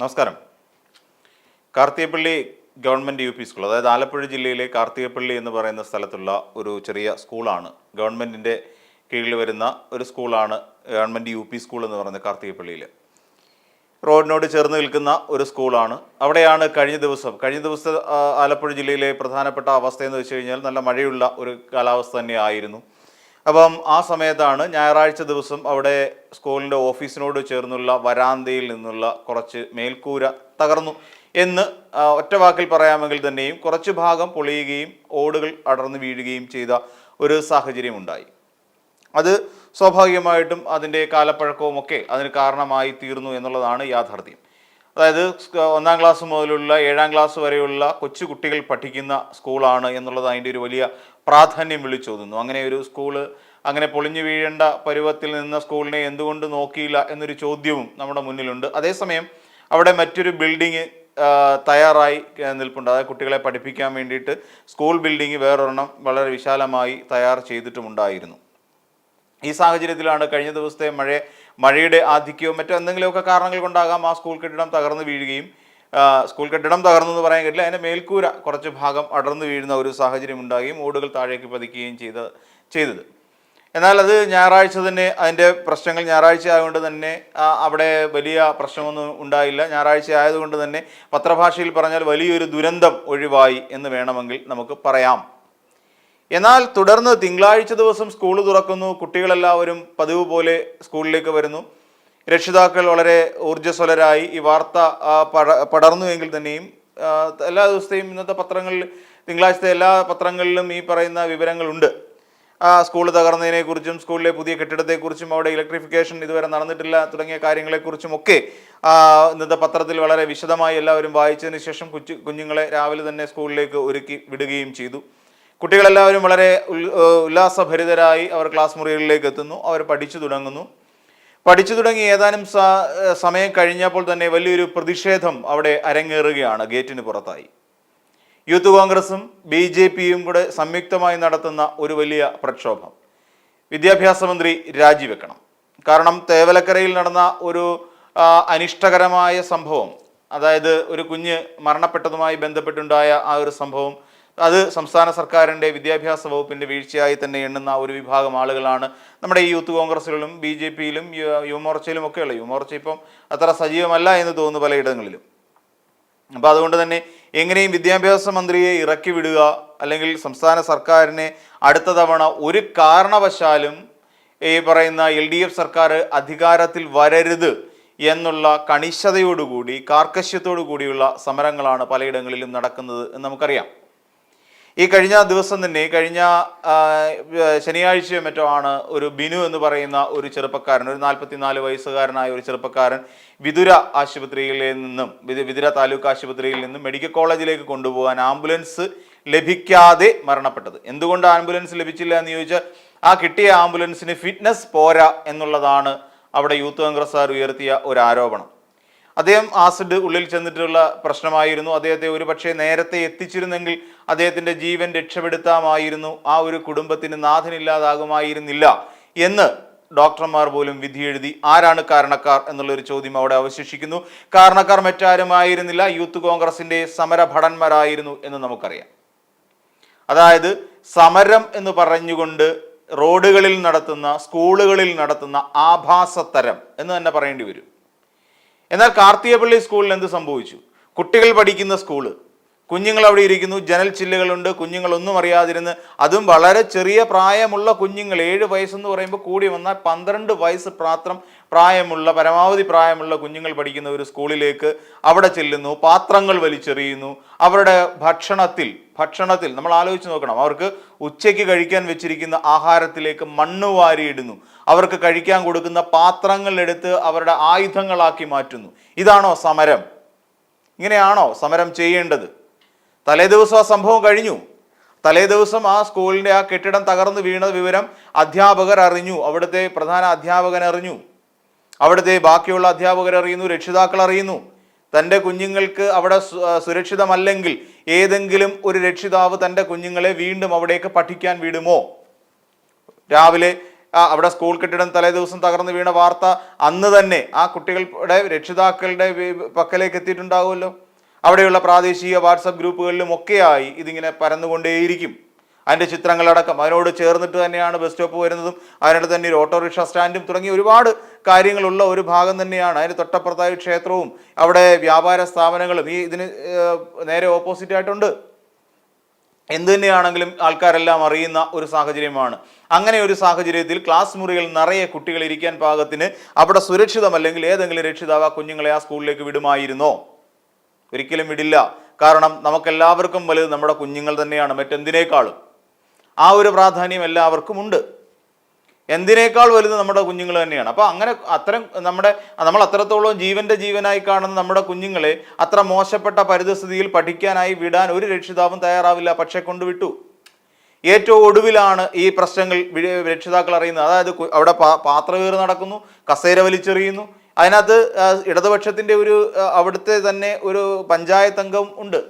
നമസ്കാരം. Karthikappally government U P school അതായത് ആലപ്പുഴ ജില്ലയിലെ കാർത്തികപ്പള്ളി എന്ന് പറയുന്ന സ്ഥലത്തുള്ള ഒരു ചെറിയ സ്കൂളാണ്. ഗവൺമെന്റിന്റെ കീഴിൽ വരുന്ന ഒരു സ്കൂളാണ് ഗവൺമെന്റ് യു പി സ്കൂൾ എന്ന് പറയുന്നത് കാർത്തികപ്പള്ളിയിൽ റോഡിനോട് ചേർന്ന് നിൽക്കുന്ന ഒരു സ്കൂളാണ്. അവിടെയാണ് കഴിഞ്ഞ ദിവസം കഴിഞ്ഞ ദിവസം ആലപ്പുഴ ജില്ലയിലെ പ്രധാനപ്പെട്ട അവസ്ഥ എന്ന് വെച്ച് കഴിഞ്ഞാൽ നല്ല മഴയുള്ള ഒരു കാലാവസ്ഥ തന്നെയായിരുന്നു അപ്പം ആ സമയത്താണ് ഞായറാഴ്ച ദിവസം അവിടെ സ്കൂളിന്റെ ഓഫീസിനോട് ചേർന്നുള്ള വരാന്തയിൽ നിന്നുള്ള കുറച്ച് മേൽക്കൂര തകർന്നു എന്ന് ഒറ്റ വാക്കിൽ പറയാമെങ്കിൽ തന്നെയും കുറച്ച് ഭാഗം പൊളിയുകയും ഓടുകൾ അടർന്നു വീഴുകയും ചെയ്ത ഒരു സാഹചര്യം ഉണ്ടായി. അത് സ്വാഭാവികമായിട്ടും അതിന്റെ കാലപ്പഴക്കവും ഒക്കെ അതിന് കാരണമായി തീർന്നു എന്നുള്ളതാണ് യാഥാർത്ഥ്യം. അതായത് ഒന്നാം ക്ലാസ് മുതലുള്ള ഏഴാം ക്ലാസ് വരെയുള്ള കൊച്ചു കുട്ടികൾ പഠിക്കുന്ന സ്കൂളാണ് എന്നുള്ളത് അതിന്റെ ഒരു വലിയ പ്രാധാന്യം വിളിച്ചോതുന്നു. അങ്ങനെ ഒരു സ്കൂൾ അങ്ങനെ പൊളിഞ്ഞു വീഴേണ്ട പരുവത്തിൽ നിന്ന സ്കൂളിനെ എന്തുകൊണ്ട് നോക്കിയില്ല എന്നൊരു ചോദ്യവും നമ്മുടെ മുന്നിലുണ്ട്. അതേസമയം അവിടെ മറ്റൊരു ബിൽഡിങ് തയ്യാറായി നിൽപ്പുണ്ട്. അതായത് കുട്ടികളെ പഠിപ്പിക്കാൻ വേണ്ടിയിട്ട് സ്കൂൾ ബിൽഡിംഗ് വേറൊരെണ്ണം വളരെ വിശാലമായി തയ്യാർ ചെയ്തിട്ടുമുണ്ടായിരുന്നു. ഈ സാഹചര്യത്തിലാണ് കഴിഞ്ഞ ദിവസത്തെ മഴ മഴയുടെ ആധിക്യവും മറ്റോ എന്തെങ്കിലുമൊക്കെ കാരണങ്ങൾ കൊണ്ടാകാം ആ സ്കൂൾ കെട്ടിടം തകർന്നു വീഴുകയും സ്കൂൾ കെട്ടിടം തകർന്നു എന്ന് പറയാൻ കഴിയില്ല. അതിന്റെ മേൽക്കൂര കുറച്ച് ഭാഗം അടർന്നു വീഴുന്ന ഒരു സാഹചര്യം ഉണ്ടാകുകയും ഓടുകൾ താഴേക്ക് പതിക്കുകയും ചെയ്ത ചെയ്തത്. എന്നാൽ അത് ഞായറാഴ്ച തന്നെ അതിന്റെ പ്രശ്നങ്ങൾ ഞായറാഴ്ച ആയതുകൊണ്ട് തന്നെ അവിടെ വലിയ പ്രശ്നമൊന്നും ഉണ്ടായില്ല. ഞായറാഴ്ച ആയതുകൊണ്ട് തന്നെ പത്രഭാഷയിൽ പറഞ്ഞാൽ വലിയൊരു ദുരന്തം ഒഴിവായി എന്ന് വേണമെങ്കിൽ നമുക്ക് പറയാം. എന്നാൽ തുടർന്ന് തിങ്കളാഴ്ച ദിവസം സ്കൂൾ തുറക്കുന്നു. കുട്ടികളെല്ലാവരും പതിവ് പോലെ സ്കൂളിലേക്ക് വരുന്നു. രക്ഷിതാക്കൾ വളരെ ഊർജസ്വലരായി ഈ വാർത്ത ആ, പട- പടർന്നു എങ്കിൽ തന്നെയും എല്ലാ ദിവസത്തെയും ഇന്നത്തെ പത്രങ്ങളിൽ തിങ്കളാഴ്ചത്തെ എല്ലാ പത്രങ്ങളിലും ഈ പറയുന്ന വിവരങ്ങളുണ്ട്. സ്കൂൾ തകർന്നതിനെക്കുറിച്ചും സ്കൂളിലെ പുതിയ കെട്ടിടത്തെക്കുറിച്ചും അവിടെ ഇലക്ട്രിഫിക്കേഷൻ ഇതുവരെ നടന്നിട്ടില്ല തുടങ്ങിയ കാര്യങ്ങളെക്കുറിച്ചും ഒക്കെ ഇന്നത്തെ പത്രത്തിൽ വളരെ വിശദമായി എല്ലാവരും വായിച്ചതിന് ശേഷം കുച്ചു കുഞ്ഞുങ്ങളെ രാവിലെ തന്നെ സ്കൂളിലേക്ക് ഒരുക്കി വിടുകയും ചെയ്തു. കുട്ടികളെല്ലാവരും വളരെ ഉല്ലാസഭരിതരായി അവർ ക്ലാസ് മുറികളിലേക്ക് എത്തുന്നു അവർ പഠിച്ചു തുടങ്ങുന്നു. പഠിച്ചു തുടങ്ങി ഏതാനും സമയം കഴിഞ്ഞപ്പോൾ തന്നെ വലിയൊരു പ്രതിഷേധം അവിടെ അരങ്ങേറുകയാണ് ഗേറ്റിന് പുറത്തായി. യൂത്ത് കോൺഗ്രസും ബി ജെ പിയും കൂടെ സംയുക്തമായി നടത്തുന്ന ഒരു വലിയ പ്രക്ഷോഭം. വിദ്യാഭ്യാസ മന്ത്രി രാജിവെക്കണം. കാരണം തേവലക്കരയിൽ നടന്ന ഒരു അനിഷ്ടകരമായ സംഭവം അതായത് ഒരു കുഞ്ഞ് മരണപ്പെട്ടതുമായി ബന്ധപ്പെട്ടുണ്ടായ ആ ഒരു സംഭവം അത് സംസ്ഥാന സർക്കാരിന്റെ വിദ്യാഭ്യാസ വകുപ്പിന്റെ വീഴ്ചയായി തന്നെ എണ്ണുന്ന ഒരു വിഭാഗം ആളുകളാണ് നമ്മുടെ ഈ യൂത്ത് കോൺഗ്രസ്സുകളിലും ബി ജെ പിയിലും യുവമോർച്ചയിലും ഒക്കെയുള്ള. യുവമോർച്ച ഇപ്പം അത്ര സജീവമല്ല എന്ന് തോന്നുന്നു പലയിടങ്ങളിലും. അപ്പോൾ അതുകൊണ്ട് തന്നെ എങ്ങനെയും വിദ്യാഭ്യാസ മന്ത്രിയെ ഇറക്കി വിടുക അല്ലെങ്കിൽ സംസ്ഥാന സർക്കാരിനെ അടുത്ത തവണ ഒരു കാരണവശാലും ഈ പറയുന്ന എൽ ഡി എഫ് സർക്കാർ അധികാരത്തിൽ വരരുത് എന്നുള്ള കണിശതയോടുകൂടി കാർക്കശ്യത്തോടു കൂടിയുള്ള സമരങ്ങളാണ് പലയിടങ്ങളിലും നടക്കുന്നത് എന്ന് നമുക്കറിയാം. ഈ കഴിഞ്ഞ ദിവസം തന്നെ കഴിഞ്ഞ ശനിയാഴ്ചയോ മറ്റോ ആണ് ഒരു ബിനു എന്ന് പറയുന്ന ഒരു ചെറുപ്പക്കാരൻ ഒരു നാൽപ്പത്തിനാല് വയസ്സുകാരനായ ഒരു ചെറുപ്പക്കാരൻ വിതുര ആശുപത്രിയിൽ നിന്നും വിതു- വിതുര താലൂക്ക് ആശുപത്രിയിൽ നിന്നും മെഡിക്കൽ കോളേജിലേക്ക് കൊണ്ടുപോകാൻ ആംബുലൻസ് ലഭിക്കാതെ മരണപ്പെട്ടത്. എന്തുകൊണ്ട് ആംബുലൻസ് ലഭിച്ചില്ല എന്ന് ചോദിച്ചാൽ ആ കിട്ടിയ ആംബുലൻസിന് ഫിറ്റ്നസ് പോരാ എന്നുള്ളതാണ് അവിടെ യൂത്ത് കോൺഗ്രസ്സുകാർ ഉയർത്തിയ ഒരു ആരോപണം. അദ്ദേഹം ആസിഡ് ഉള്ളിൽ ചെന്നിട്ടുള്ള പ്രശ്നമായിരുന്നു. അദ്ദേഹത്തെ ഒരു പക്ഷേ നേരത്തെ എത്തിച്ചിരുന്നെങ്കിൽ അദ്ദേഹത്തിന്റെ ജീവൻ രക്ഷപ്പെടുത്താമായിരുന്നു. ആ ഒരു കുടുംബത്തിന് നാഥനില്ലാതാകുമായിരുന്നില്ല എന്ന് ഡോക്ടർമാർ പോലും വിധിയെഴുതി. ആരാണ് കാരണക്കാർ എന്നുള്ളൊരു ചോദ്യം അവിടെ അവശേഷിക്കുന്നു. കാരണക്കാർ മറ്റാരുമായിരുന്നില്ല. യൂത്ത് കോൺഗ്രസിന്റെ സമരഭടന്മാരായിരുന്നു എന്ന് നമുക്കറിയാം. അതായത് സമരം എന്ന് പറഞ്ഞുകൊണ്ട് റോഡുകളിൽ നടത്തുന്ന സ്കൂളുകളിൽ നടത്തുന്ന ആഭാസത്തരം എന്ന് തന്നെ പറയേണ്ടി വരും. എന്നാൽ കാർത്തികപ്പള്ളി സ്കൂളിൽ എന്ത് സംഭവിച്ചു? കുട്ടികൾ പഠിക്കുന്ന സ്കൂൾ കുഞ്ഞുങ്ങൾ അവിടെ ഇരിക്കുന്നു. ജനൽ ചില്ലുകളുണ്ട്. കുഞ്ഞുങ്ങളൊന്നും അറിയാതിരുന്ന് അതും വളരെ ചെറിയ പ്രായമുള്ള കുഞ്ഞുങ്ങൾ. ഏഴ് വയസ്സെന്ന് പറയുമ്പോൾ കൂടി വന്നാൽ പന്ത്രണ്ട് വയസ്സ് മാത്രം പ്രായമുള്ള പരമാവധി പ്രായമുള്ള കുഞ്ഞുങ്ങൾ പഠിക്കുന്ന ഒരു സ്കൂളിലേക്ക് അവിടെ ചെല്ലുന്നു. പാത്രങ്ങൾ വലിച്ചെറിയുന്നു. അവരുടെ ഭക്ഷണത്തിൽ ഭക്ഷണത്തിൽ നമ്മൾ ആലോചിച്ച് നോക്കണം. അവർക്ക് ഉച്ചയ്ക്ക് കഴിക്കാൻ വെച്ചിരിക്കുന്ന ആഹാരത്തിലേക്ക് മണ്ണ് വാരിയിടുന്നു. അവർക്ക് കഴിക്കാൻ കൊടുക്കുന്ന പാത്രങ്ങൾ എടുത്ത് അവരുടെ ആയുധങ്ങളാക്കി മാറ്റുന്നു. ഇതാണോ സമരം? ഇങ്ങനെയാണോ സമരം ചെയ്യേണ്ടത്? തലേ ദിവസം ആ സംഭവം കഴിഞ്ഞു. തലേദിവസം ആ സ്കൂളിന്റെ ആ കെട്ടിടം തകർന്നു വീണ വിവരം അധ്യാപകർ അറിഞ്ഞു. അവിടുത്തെ പ്രധാന അധ്യാപകൻ അറിഞ്ഞു. അവിടുത്തെ ബാക്കിയുള്ള അധ്യാപകർ അറിയുന്നു രക്ഷിതാക്കൾ അറിയുന്നു. തന്റെ കുഞ്ഞുങ്ങൾക്ക് അവിടെ സുരക്ഷിതമല്ലെങ്കിൽ ഏതെങ്കിലും ഒരു രക്ഷിതാവ് തന്റെ കുഞ്ഞുങ്ങളെ വീണ്ടും അവിടേക്ക് പഠിക്കാൻ വിടുമോ? രാവിലെ അവിടെ സ്കൂൾ കെട്ടിടം തലേ ദിവസം തകർന്നു വീണ വാർത്ത അന്ന് തന്നെ ആ കുട്ടികളുടെ രക്ഷിതാക്കളുടെ പക്കലേക്ക് എത്തിയിട്ടുണ്ടാവുമല്ലോ. അവിടെയുള്ള പ്രാദേശിക വാട്സപ്പ് ഗ്രൂപ്പുകളിലും ഒക്കെയായി ഇതിങ്ങനെ പരന്നുകൊണ്ടേയിരിക്കും. അതിന്റെ ചിത്രങ്ങളടക്കം അതിനോട് ചേർന്നിട്ട് തന്നെയാണ് ബസ് സ്റ്റോപ്പ് വരുന്നതും അതിനോട് തന്നെ ഒരു ഓട്ടോറിക്ഷ സ്റ്റാൻഡും തുടങ്ങി ഒരുപാട് കാര്യങ്ങളുള്ള ഒരു ഭാഗം തന്നെയാണ്. അതിന് തൊട്ടപ്പുറത്തായി ക്ഷേത്രവും അവിടെ വ്യാപാര സ്ഥാപനങ്ങളും ഈ ഇതിന് നേരെ ഓപ്പോസിറ്റ് ആയിട്ടുണ്ട്. എന്ത് തന്നെയാണെങ്കിലും ആൾക്കാരെല്ലാം അറിയുന്ന ഒരു സാഹചര്യമാണ്. അങ്ങനെ ഒരു സാഹചര്യത്തിൽ ക്ലാസ് മുറികൾ നിറയെ കുട്ടികൾ ഇരിക്കാൻ പാകത്തിന് അവിടെ സുരക്ഷിതമല്ലെങ്കിൽ ഏതെങ്കിലും രക്ഷിതാവ് കുഞ്ഞുങ്ങളെ ആ സ്കൂളിലേക്ക് വിടുമായിരുന്നോ? ഒരിക്കലും വിടില്ല. കാരണം നമുക്കെല്ലാവർക്കും വലുത് നമ്മുടെ കുഞ്ഞുങ്ങൾ തന്നെയാണ്. മറ്റെന്തിനേക്കാളും. ആ ഒരു പ്രാധാന്യം എല്ലാവർക്കും ഉണ്ട്. എന്തിനേക്കാൾ വലുത് നമ്മുടെ കുഞ്ഞുങ്ങൾ തന്നെയാണ്. അപ്പോൾ അങ്ങനെ അത്തരം നമ്മുടെ നമ്മൾ അത്രത്തോളം ജീവന്റെ ജീവനായി കാണുന്ന നമ്മുടെ കുഞ്ഞുങ്ങളെ അത്ര മോശപ്പെട്ട പരിതസ്ഥിതിയിൽ പഠിക്കാനായി വിടാൻ ഒരു രക്ഷിതാവും തയ്യാറാവില്ല. പക്ഷെ കൊണ്ടുവിട്ടു. ഏറ്റവും ഒടുവിലാണ് ഈ പ്രശ്നങ്ങൾ രക്ഷിതാക്കൾ അറിയുന്നത്. അതായത് അവിടെ പാത്രവേറ് നടക്കുന്നു കസേര വലിച്ചെറിയുന്നു. അതിനകത്ത് ഇടതുപക്ഷത്തിന്റെ ഒരു അവിടുത്തെ തന്നെ ഒരു പഞ്ചായത്ത് അംഗം ഉണ്ട്.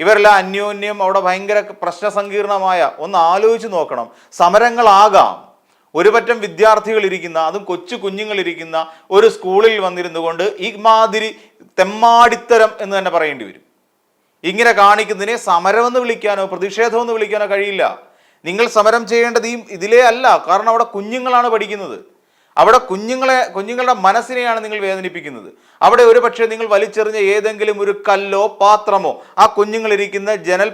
ഇവരെല്ലാം അന്യോന്യം അവിടെ ഭയങ്കര പ്രശ്ന സങ്കീർണമായ ഒന്ന് ആലോചിച്ച് നോക്കണം. സമരങ്ങളാകാം. ഒരുപറ്റം വിദ്യാർത്ഥികൾ ഇരിക്കുന്ന അതും കൊച്ചു കുഞ്ഞുങ്ങൾ ഇരിക്കുന്ന ഒരു സ്കൂളിൽ വന്നിരുന്നു കൊണ്ട് ഈ മാതിരി തെമ്മാടിത്തരം എന്ന് തന്നെ പറയേണ്ടി വരും. ഇങ്ങനെ കാണിക്കുന്നതിനെ സമരമെന്ന് വിളിക്കാനോ പ്രതിഷേധമെന്ന് വിളിക്കാനോ കഴിയില്ല. നിങ്ങൾ സമരം ചെയ്യേണ്ടത് ഈ ഇതിലേ അല്ല. കാരണം അവിടെ കുഞ്ഞുങ്ങളാണ് പഠിക്കുന്നത്. അവിടെ കുഞ്ഞുങ്ങളെ കുഞ്ഞുങ്ങളുടെ മനസ്സിനെയാണ് നിങ്ങൾ വേദനിപ്പിക്കുന്നത്. അവിടെ ഒരു പക്ഷേ നിങ്ങൾ വലിച്ചെറിഞ്ഞ ഏതെങ്കിലും ഒരു കല്ലോ പാത്രമോ ആ കുഞ്ഞുങ്ങളിരിക്കുന്ന ജനൽ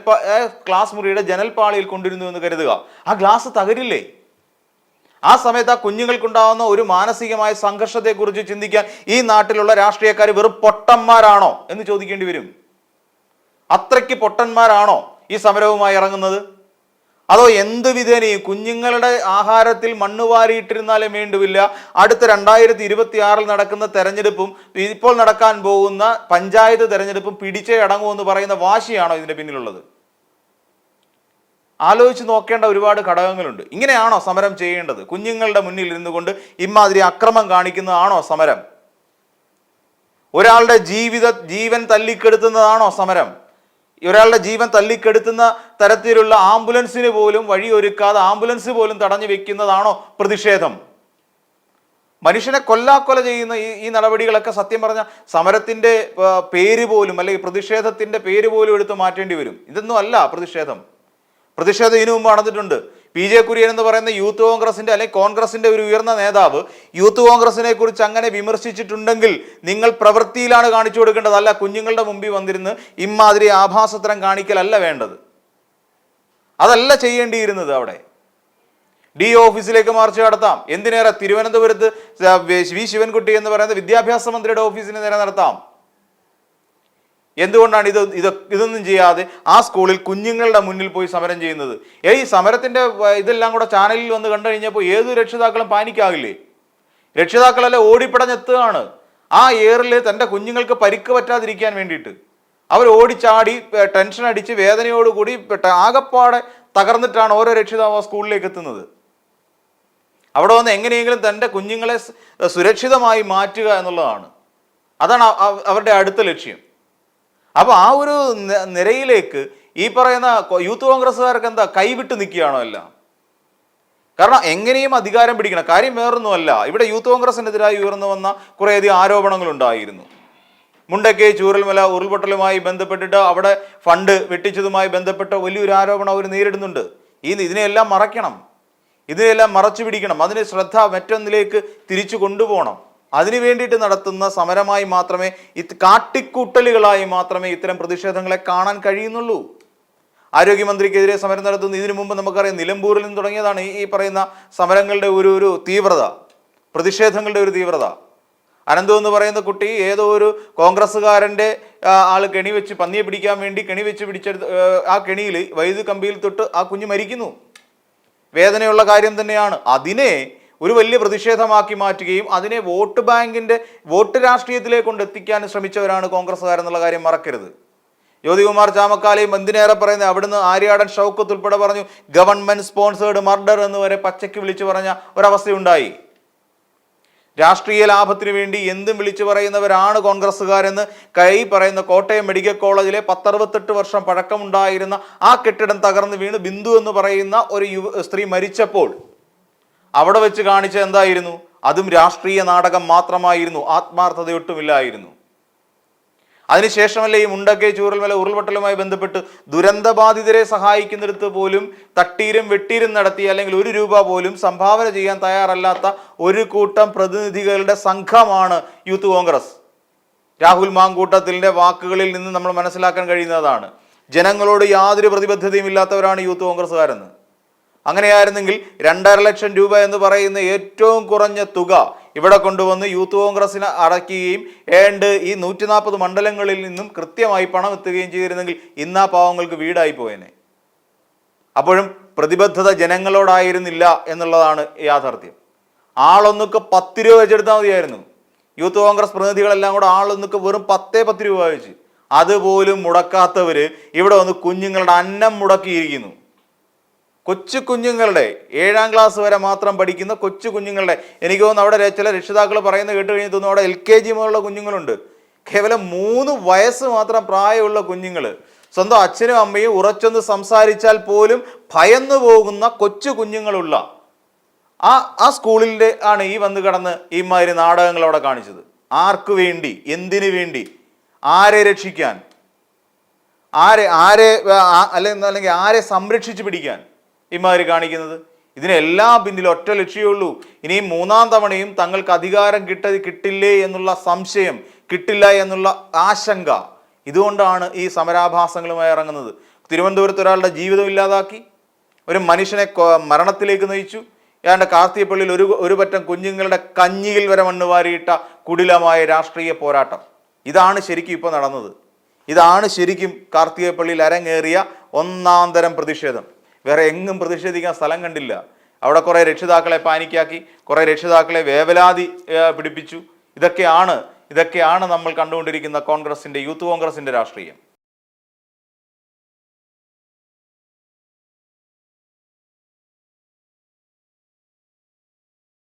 ക്ലാസ് മുറിയുടെ ജനൽപ്പാളിയിൽ കൊണ്ടിരുന്നു എന്ന് കരുതുക. ആ ഗ്ലാസ് തകരില്ലേ? ആ സമയത്ത് ആ കുഞ്ഞുങ്ങൾക്കുണ്ടാകുന്ന ഒരു മാനസികമായ സംഘർഷത്തെക്കുറിച്ച് ചിന്തിക്കാൻ ഈ നാട്ടിലുള്ള രാഷ്ട്രീയക്കാർ വെറും പൊട്ടന്മാരാണോ എന്ന് ചോദിക്കേണ്ടി വരും. അത്രയ്ക്ക് പൊട്ടന്മാരാണോ ഈ സമരവുമായി ഇറങ്ങുന്നത്? അതോ എന്ത് വിധേനയും കുഞ്ഞുങ്ങളുടെ ആഹാരത്തിൽ മണ്ണ് വാരിയിട്ടിരുന്നാലും വേണ്ടുവില്ല? അടുത്ത രണ്ടായിരത്തി ഇരുപത്തി ആറിൽ നടക്കുന്ന തെരഞ്ഞെടുപ്പും ഇപ്പോൾ നടക്കാൻ പോകുന്ന പഞ്ചായത്ത് തെരഞ്ഞെടുപ്പും പിടിച്ചേ അടങ്ങൂ എന്ന് പറയുന്ന വാശിയാണോ ഇതിന്റെ പിന്നിലുള്ളത്? ആലോചിച്ച് നോക്കേണ്ട ഒരുപാട് ഘടകങ്ങളുണ്ട്. ഇങ്ങനെയാണോ സമരം ചെയ്യേണ്ടത്? കുഞ്ഞുങ്ങളുടെ മുന്നിൽ ഇരുന്നു കൊണ്ട് ഇമാതിരി അക്രമം കാണിക്കുന്നതാണോ സമരം? ഒരാളുടെ ജീവിത ജീവൻ തല്ലിക്കെടുത്തുന്നതാണോ സമരം? ഒരാളുടെ ജീവൻ തല്ലിക്കെടുത്തുന്ന തരത്തിലുള്ള ആംബുലൻസിന് പോലും വഴിയൊരുക്കാതെ ആംബുലൻസ് പോലും തടഞ്ഞു വെക്കുന്നതാണോ പ്രതിഷേധം? മനുഷ്യനെ കൊല്ലാക്കൊല ചെയ്യുന്ന ഈ ഈ നടപടികളൊക്കെ സത്യം പറഞ്ഞ സമരത്തിന്റെ പേര് പോലും അല്ലെങ്കിൽ പ്രതിഷേധത്തിന്റെ പേര് പോലും എടുത്ത് മാറ്റേണ്ടി വരും. ഇതൊന്നും അല്ല പ്രതിഷേധം. പ്രതിഷേധം ഇതിനു മുമ്പ് നടന്നിട്ടുണ്ട്. പി ജെ കുര്യൻ എന്ന് പറയുന്ന യൂത്ത് കോൺഗ്രസിന്റെ അല്ലെങ്കിൽ കോൺഗ്രസിന്റെ ഒരു ഉയർന്ന നേതാവ് യൂത്ത് കോൺഗ്രസിനെ കുറിച്ച് അങ്ങനെ വിമർശിച്ചിട്ടുണ്ടെങ്കിൽ നിങ്ങൾ പ്രവൃത്തിയിലാണ് കാണിച്ചു കൊടുക്കേണ്ടത്. അല്ല കുഞ്ഞുങ്ങളുടെ മുമ്പിൽ വന്നിരുന്ന് ഇമാതിരി ആഭാസത്തരം കാണിക്കലല്ല വേണ്ടത്. അതല്ല ചെയ്യേണ്ടിയിരുന്നത് അവിടെ. ഡി ഓഫീസിലേക്ക് മാർച്ച് നടത്താം. എന്തിനേറെ തിരുവനന്തപുരത്ത് വി ശിവൻകുട്ടി എന്ന് പറയുന്ന വിദ്യാഭ്യാസ മന്ത്രിയുടെ ഓഫീസിന് നേരെ നടത്താം. എന്തുകൊണ്ടാണ് ഇത് ഇത് ഇതൊന്നും ചെയ്യാതെ ആ സ്കൂളിൽ കുഞ്ഞുങ്ങളുടെ മുന്നിൽ പോയി സമരം ചെയ്യുന്നത്? ഏ ഈ സമരത്തിന്റെ ഇതെല്ലാം കൂടെ ചാനലിൽ വന്ന് കണ്ടു കഴിഞ്ഞപ്പോൾ ഏത് രക്ഷിതാക്കളും പാനിക്കാകില്ലേ? രക്ഷിതാക്കളെല്ലാം ഓടിപ്പടഞ്ഞെത്തുകയാണ്. ആ എയറിൽ തന്റെ കുഞ്ഞുങ്ങൾക്ക് പരിക്ക് പറ്റാതിരിക്കാൻ വേണ്ടിയിട്ട്. അവർ ഓടിച്ചാടി ടെൻഷൻ അടിച്ച് വേദനയോടുകൂടി ആകപ്പാടെ തകർന്നിട്ടാണ് ഓരോ രക്ഷിതാവ് ആ സ്കൂളിലേക്ക് എത്തുന്നത്. അവിടെ വന്ന് എങ്ങനെയെങ്കിലും തന്റെ കുഞ്ഞുങ്ങളെ സുരക്ഷിതമായി മാറ്റുക എന്നുള്ളതാണ്. അതാണ് അവരുടെ അടുത്ത ലക്ഷ്യം. അപ്പോൾ ആ ഒരു നിരയിലേക്ക് ഈ പറയുന്ന യൂത്ത് കോൺഗ്രസ്സുകാർക്ക് എന്താ കൈവിട്ട് നിൽക്കുകയാണോ അല്ല? കാരണം എങ്ങനെയും അധികാരം പിടിക്കണം. കാര്യം വേറൊന്നുമല്ല. ഇവിടെ യൂത്ത് കോൺഗ്രസിനെതിരായി ഉയർന്നു വന്ന കുറേയധികം ആരോപണങ്ങൾ ഉണ്ടായിരുന്നു മുണ്ടക്കൈ ചൂരൽമല ഉരുൾപൊട്ടലുമായി ബന്ധപ്പെട്ടിട്ട് അവിടെ ഫണ്ട് വെട്ടിച്ചതുമായി ബന്ധപ്പെട്ട വലിയൊരു ആരോപണം അവർ നേരിടുന്നുണ്ട്. ഈ ഇതിനെയെല്ലാം മറയ്ക്കണം. ഇതിനെല്ലാം മറച്ചു പിടിക്കണം അതിന് ശ്രദ്ധ മറ്റൊന്നിലേക്ക് തിരിച്ചു കൊണ്ടുപോകണം. അതിനു വേണ്ടിയിട്ട് നടത്തുന്ന സമരമായി മാത്രമേ ഇത് കാട്ടിക്കൂട്ടലുകളായി മാത്രമേ ഇത്തരം പ്രതിഷേധങ്ങളെ കാണാൻ കഴിയുന്നുള്ളൂ. ആരോഗ്യമന്ത്രിക്കെതിരെ സമരം നടത്തുന്ന ഇതിനു മുമ്പ് നമുക്കറിയാം നിലമ്പൂരിൽ നിന്ന് തുടങ്ങിയതാണ് ഈ പറയുന്ന സമരങ്ങളുടെ ഒരു ഒരു തീവ്രത പ്രതിഷേധങ്ങളുടെ ഒരു തീവ്രത. അനന്തു എന്ന് പറയുന്ന കുട്ടി ഏതോ ഒരു കോൺഗ്രസ്സുകാരന്റെ ആൾ കെണി വെച്ച് പന്നിയെ പിടിക്കാൻ വേണ്ടി കെണി വെച്ച് പിടിച്ചെടുത്ത് ആ കെണിയിൽ വൈദ്യുതി കമ്പിയിൽ തൊട്ട് ആ കുഞ്ഞ് മരിക്കുന്നു. വേദനയുള്ള കാര്യം തന്നെയാണ്. അതിനെ ഒരു വലിയ പ്രതിഷേധമാക്കി മാറ്റുകയും അതിനെ വോട്ട് ബാങ്കിന്റെ വോട്ട് രാഷ്ട്രീയത്തിലേക്ക് കൊണ്ട് എത്തിക്കാൻ ശ്രമിച്ചവരാണ് കോൺഗ്രസ്സുകാരെന്നുള്ള കാര്യം മറക്കരുത്. ജ്യോതികുമാർ ചാമക്കാലയും എന്തിനേറെ പറയുന്നത്? അവിടുന്ന് ആര്യാടൻ ഷൗക്കത്ത് ഉൾപ്പെടെ പറഞ്ഞു ഗവൺമെന്റ് സ്പോൺസേഡ് മർഡർ എന്ന് വരെ പച്ചയ്ക്ക് വിളിച്ചു പറഞ്ഞ ഒരവസ്ഥയുണ്ടായി. രാഷ്ട്രീയ ലാഭത്തിന് വേണ്ടി എന്തും വിളിച്ചു പറയുന്നവരാണ് കോൺഗ്രസ്സുകാരെന്ന് കൈ പറയുന്ന കോട്ടയം മെഡിക്കൽ കോളേജിലെ പത്തറുപത്തെട്ട് വർഷം പഴക്കമുണ്ടായിരുന്ന ആ കെട്ടിടം തകർന്നു വീണ് ബിന്ദു എന്ന് പറയുന്ന ഒരു സ്ത്രീ മരിച്ചപ്പോൾ അവിടെ വെച്ച് കാണിച്ച എന്തായിരുന്നു? അതും രാഷ്ട്രീയ നാടകം മാത്രമായിരുന്നു. ആത്മാർത്ഥതയൊട്ടുമില്ലായിരുന്നു. അതിനുശേഷമല്ലേ ഈ മുണ്ടക്കൈ ചൂരൽമല ഉരുൾപൊട്ടലുമായി ബന്ധപ്പെട്ട് ദുരന്തബാധിതരെ സഹായിക്കുന്നിടത്ത് പോലും തട്ടീരും വെട്ടീരും നടത്തി അല്ലെങ്കിൽ ഒരു രൂപ പോലും സംഭാവന ചെയ്യാൻ തയ്യാറല്ലാത്ത ഒരു കൂട്ടം പ്രതിനിധികളുടെ സംഘമാണ് യൂത്ത് കോൺഗ്രസ്. രാഹുൽ മാങ്കൂട്ടത്തിന്റെ വാക്കുകളിൽ നിന്ന് നമ്മൾ മനസ്സിലാക്കാൻ കഴിയുന്നതാണ്. ജനങ്ങളോട് യാതൊരു പ്രതിബദ്ധതയും ഇല്ലാത്തവരാണ് യൂത്ത് കോൺഗ്രസ്സുകാരെന്ന്. അങ്ങനെയായിരുന്നെങ്കിൽ രണ്ടര ലക്ഷം രൂപ എന്ന് പറയുന്ന ഏറ്റവും കുറഞ്ഞ തുക ഇവിടെ കൊണ്ടുവന്ന് യൂത്ത് കോൺഗ്രസിന് അടയ്ക്കുകയും ഏണ്ട് ഈ നൂറ്റി നാൽപ്പത് മണ്ഡലങ്ങളിൽ നിന്നും കൃത്യമായി പണം എത്തുകയും ചെയ്തിരുന്നെങ്കിൽ ഇന്ന് ആ പാവങ്ങൾക്ക് വീടായി പോയേനെ. അപ്പോഴും പ്രതിബദ്ധത ജനങ്ങളോടായിരുന്നില്ല എന്നുള്ളതാണ് യാഥാർത്ഥ്യം. ആളൊന്നൊക്കെ പത്ത് രൂപ വെച്ചെടുത്താൽ മതിയായിരുന്നു. യൂത്ത് കോൺഗ്രസ് പ്രതിനിധികളെല്ലാം കൂടെ ആളൊന്നൊക്കെ വെറും പത്തേ പത്ത് രൂപ വെച്ച്. അതുപോലും മുടക്കാത്തവർ ഇവിടെ വന്ന് കുഞ്ഞുങ്ങളുടെ അന്നം മുടക്കിയിരിക്കുന്നു. കൊച്ചു കുഞ്ഞുങ്ങളുടെ ഏഴാം ക്ലാസ് വരെ മാത്രം പഠിക്കുന്ന കൊച്ചു കുഞ്ഞുങ്ങളുടെ എനിക്ക് തോന്നുന്നു അവിടെ ചില രക്ഷിതാക്കൾ പറയുന്നത് കേട്ട് കഴിഞ്ഞ് തോന്നുന്നു അവിടെ എൽ കെ ജി മുതലുള്ള കുഞ്ഞുങ്ങളുണ്ട്. കേവലം മൂന്ന് വയസ്സ് മാത്രം പ്രായമുള്ള കുഞ്ഞുങ്ങൾ സ്വന്തം അച്ഛനും അമ്മയും ഉറച്ചൊന്ന് സംസാരിച്ചാൽ പോലും ഭയന്നു പോകുന്ന കൊച്ചു കുഞ്ഞുങ്ങളുള്ള ആ ആ സ്കൂളിന്റെ ആണ് ഈ വന്ന് കിടന്ന് ഈ മാതിരി നാടകങ്ങൾ അവിടെ കാണിച്ചത്. ആർക്ക് വേണ്ടി? എന്തിനു വേണ്ടി? ആരെ രക്ഷിക്കാൻ? ആരെ ആരെ അല്ലെങ്കിൽ ആരെ സംരക്ഷിച്ചു പിടിക്കാൻ? ഇമാതിരി കാണിക്കുന്നത്. ഇതിനെല്ലാം പിന്നിൽ ഒറ്റ ലക്ഷ്യമേ ഉള്ളൂ. ഇനിയും മൂന്നാം തവണയും തങ്ങൾക്ക് അധികാരം കിട്ട കിട്ടില്ലേ എന്നുള്ള സംശയം കിട്ടില്ല എന്നുള്ള ആശങ്ക. ഇതുകൊണ്ടാണ് ഈ സമരാഭാസങ്ങളുമായി ഇറങ്ങുന്നത്. തിരുവനന്തപുരത്ത് ഒരാളുടെ ജീവിതം ഇല്ലാതാക്കി. ഒരു മനുഷ്യനെ മരണത്തിലേക്ക് നയിച്ചു. ഏതാണ്ട് കാർത്തിയപ്പള്ളിയിൽ ഒരു ഒരു പറ്റം കുഞ്ഞുങ്ങളുടെ കഞ്ഞിയിൽ വരെ മണ്ണ് വാരിയിട്ട കുടിലമായ രാഷ്ട്രീയ പോരാട്ടം. ഇതാണ് ശരിക്കും ഇപ്പോൾ നടന്നത്. ഇതാണ് ശരിക്കും കാർത്തികപ്പള്ളിയിൽ അരങ്ങേറിയ ഒന്നാം തരം പ്രതിഷേധം. വേറെ എങ്ങും പ്രതിഷേധിക്കാൻ സ്ഥലം കണ്ടില്ല. അവിടെ കുറേ രക്ഷിതാക്കളെ പാനിക്കാക്കി കുറേ രക്ഷിതാക്കളെ വേവലാതി പിടിപ്പിച്ചു. ഇതൊക്കെയാണ് ഇതൊക്കെയാണ് നമ്മൾ കണ്ടുകൊണ്ടിരിക്കുന്ന കോൺഗ്രസിന്റെ യൂത്ത് കോൺഗ്രസിന്റെ രാഷ്ട്രീയം.